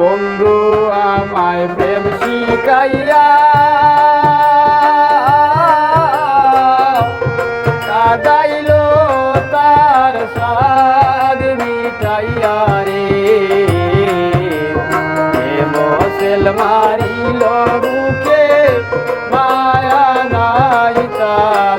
বন্ধু, আমায় প্রেম শিখাইয়া কাদাইল তার সাদ মিটাইয়া রে। মসেল মারিল বুকে, মায়া নাই তার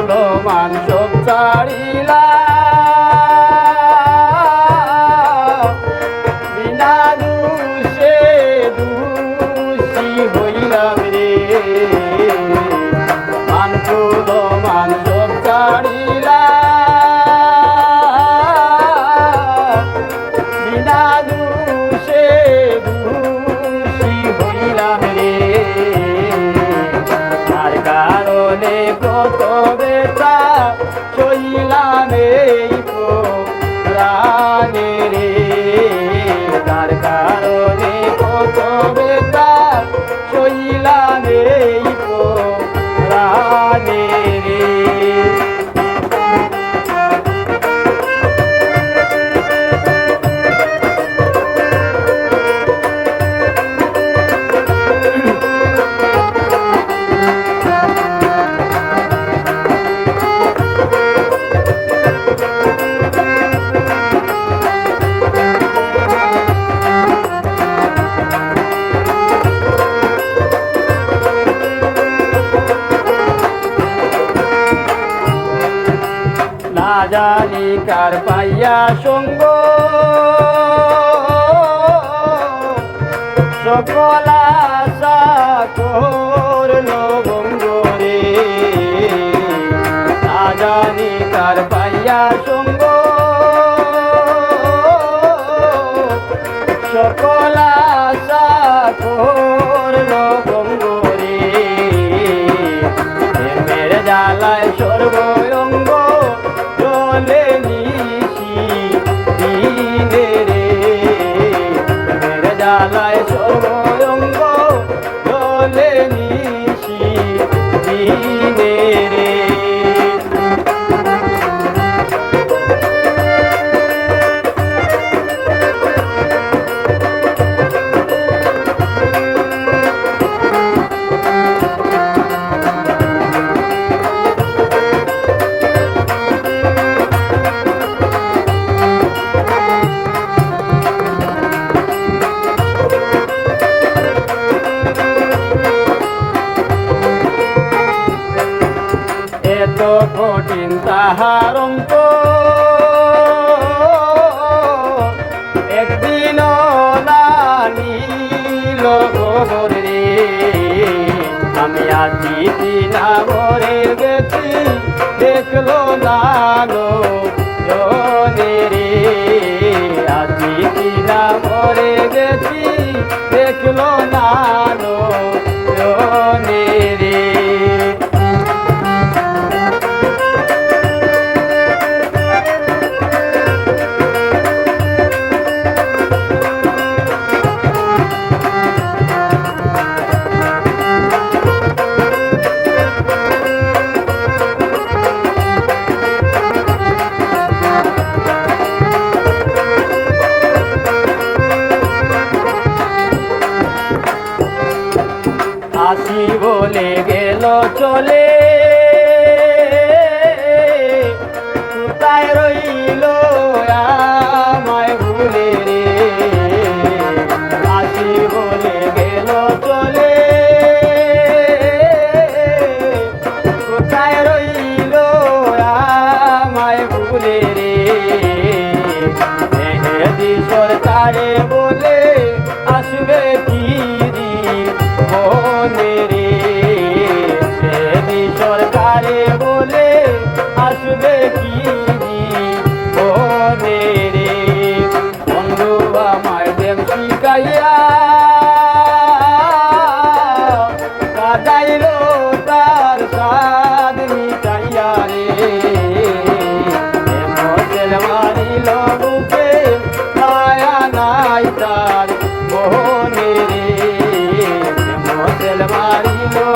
মূল্যমান সব ছাড়িলা চইলা নেই প্রাণে রে না জানি কার পাইয়া সঙ্গ? সকলা কঠিন তাহার অঙ্ক। একদিন আমি আজি দিনা যেন চলে મોહને રે મોસલવારી નો